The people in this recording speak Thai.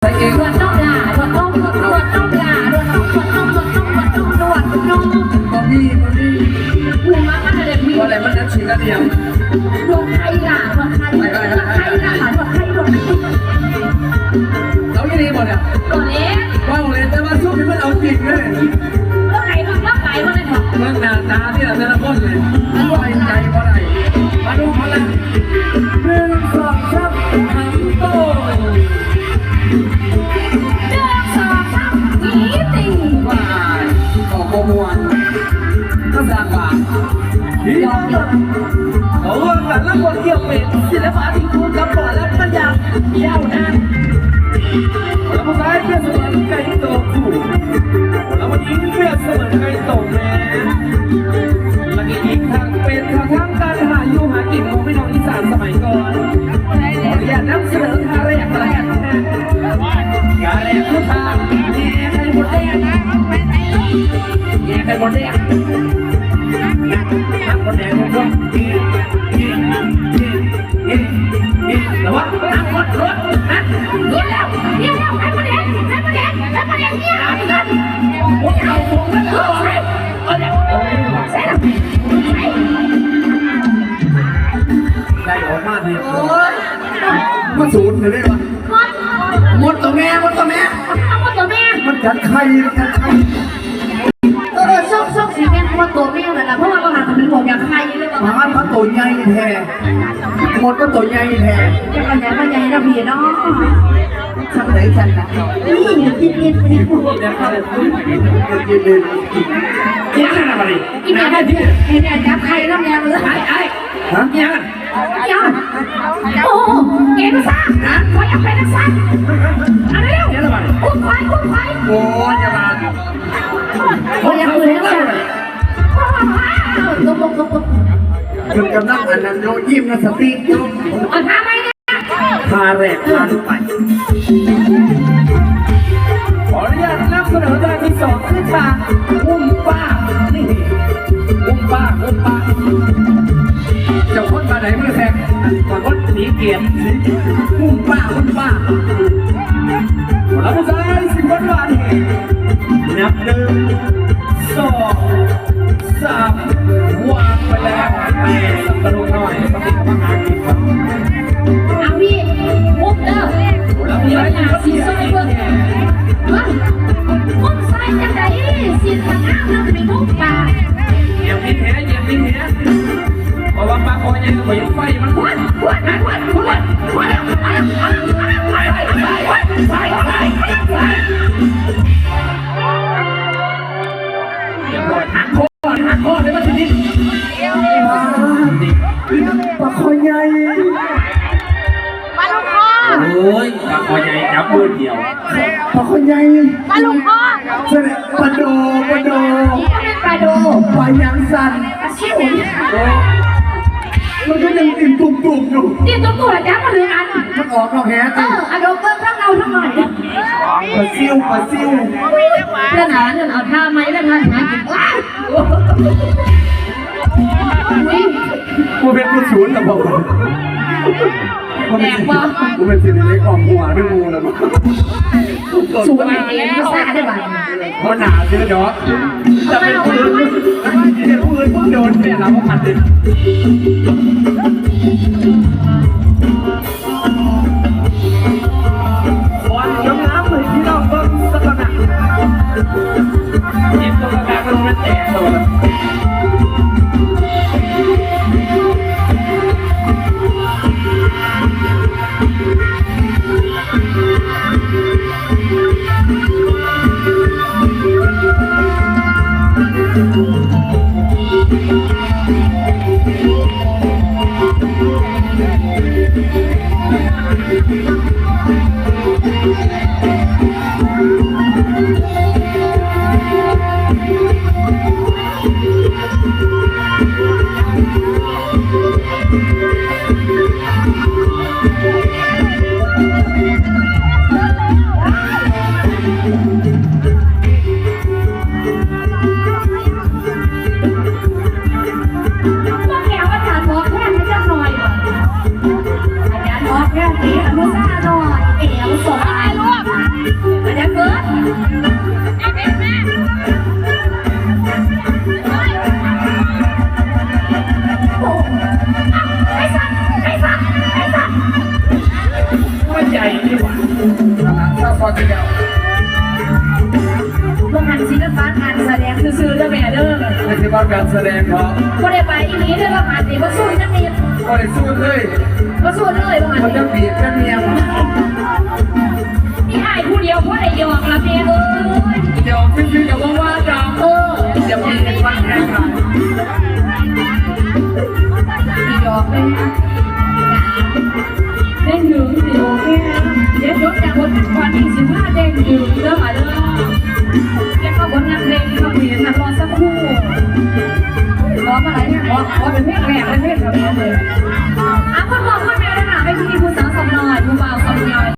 ใส่เองนวดน้องหลานวดน้องนวดน้องหลานวดน้องนวดน้องนวดน้องนวดน้องนวดน้องบะมี่บะมี่หัวมันอะไรพี่ว่าอะไรมันจะชิงกันเดียวดวงไข่หลานวดไข่นวดไข่หลานวดไข่นวดไข่เราที่นี่หมดเนี่ยตัวเล็กว่าโรงเรียนแต่ว่าช่วงนี้มันเอาจริงเลยตัวไหนมันก็ไปมันเลยเถอะมันหน้าตาที่เราแต่ละคนเลยไหวใจเพราะอะไรมาดูเขาละ วายออกมวนก็สร้างบาปที่ยอมหยดเขาเรื่องกันแล้วคนเกี่ยวเป็นศิลปะที่คุณกำปอและปัญญายาวนานแล้วผู้ชาเปรียบเสมือนไก่โตคู่แล้ววันนี้เปรียบเสมือนไก่โตแม่และอีกทางเป็นทางทางการหาอยู่หากินของพี่น้องอีสานสมัยก่อน แดงแย่ไข่มดแดงนักมดแดงทุกคนยืนยืนยืนยืนยืนระวังนักมดรถนะเดี๋ยวแล้วเดี๋ยวแล้วไข่มดแดงไข่มดแดงไข่มดแดงเนี่ยโอ้ยเอาผมกันเถอะเอาเนี่ยโอ้ยใส่ละใส่ได้ออกมาดีโอ้ยมาสูดเลยได้ปะหมดหมดตัวแม่หมดตัวแม่ เอาหมดตัวแม่มันกัดไข่มัดไข่เออส้มส้มสีแม่หมดตัวแม่เลยนะเพราะว่าบางหางมันบอกอย่างใครเลยบางหมามันตัวใหญ่แท้หมดก็ตัวใหญ่แท้จะกันยังกันยังนะพี่เนาะช่างไหนช่างนะนี่อยู่ที่นี่ไปพูเดี๋ยวเขาจะพูดกินกินเลยกินอะไรมาดิอีแม่ได้พี่ไอ้แม่จับใครน้ำแม่เลยไอ้ไอ้ฮะยังยั งโอ้เก่งซ่าขออยากเป็นนักซ่าอะไรเร็วยังอะไรมาดิคุ้มควายคุ้มควายโอ้ยย่ามาขออยากเป็นนักซ่าตบตบตุ๊บคุณกำลังอันนั้นโยยิ้มนะสติ๊กเอาทำไมเนี่ยพาแรกพาไป แทงบางคนสีเกียรติอุ้มป้าอุ้มป้าแล้วผู้ชายสิบวันวันนับหนึ่งสองสามวางไปแล้วแม่สับปะรดหน่อยต้องมีคำว่าหากินครับเอาพี่มุกเด้อแล้วเดี๋ยวอะไรหาอีกสีซอยเบิ่งมุกซอยจังไดสีทางน้ำน้ำเป็นมุกป่าเหยียบนิดแท้เหยียบนิดแท้ ราะว่าปลาคอยยังคอยยังไฟมันวัดวัดวัดวัดวัดอย่าปล่อยหักคอหักคอเลยมันทีนี้ปลาคอยใหญ่มาลูกคอโอ้ยปลาคอยใหญ่จับมือเดียวปลาคอยใหญ่มาลูกคอเสด็จปลาโดปลาโดนี่ก็เป็นปลาโดปลายังสั่นปลาชิว มันก็ยังติ่มตุ่มตุ่มอยู่ นี่ตัวตัวจับมาเลยอันมันออกนอกแฮเอออะโดเบิ้งทั้งเราทั้งหน่อยปลาซิวปลาซิวเรื่องหาเรื่องเอาท่าไหมแล้วท่านหากินว้าวิ่งกูเป็นผู้ศูนย์กับผมกูเป็นกูเป็นสิ่งเล็กของหัวไม่มูนะมั้งสูงเองไม่ทราบได้บ้างคนหนาเยอะเนาะจะเป็นผู้อื่น เป็นผู้อื่นผู้โดนเนี่ยเราก็พันดิวันน้ำน้ำเลยที่เราเบิ้งสักขนาดเจ็บตัวกลางมันมันแตกตัว ไอ้สัตว์ไอ้สัตว์ไอ้สัตว์ว่าใหญ่ดีกว่าถ้าพอจะเดียวโรงงานศิลปะการแสดงซื่อๆเด้อแม่เด้อไม่ใช่ว่าการแสดงเพราะก็ได้ไปอีนี้เด้อว่าหาสิบ่สู้จังนิดก็ได้สู้เลยบ่สู้เลยว่ามันหาจะสิบีบจะเนียม นี่อายผู้เดียวบ่ได้ยอกละแม่เอ้ยเดี๋ยวพี่พี่อย่าว่าว่าจังเออเดี๋ยวมีฟันแข่งขันมีดอกเลยนะเด้งดึงสิโอเคเดี๋ยวยกจากบทวันที่สิบห้าเด้งดึงเด้อมาเด้อแล้วก็บทงานเพลงเขาเรียนนะรอสักครู่รออะไรเนี่ยรอเป็นเพลงแรกเป็นเพลงแบบนี้เลย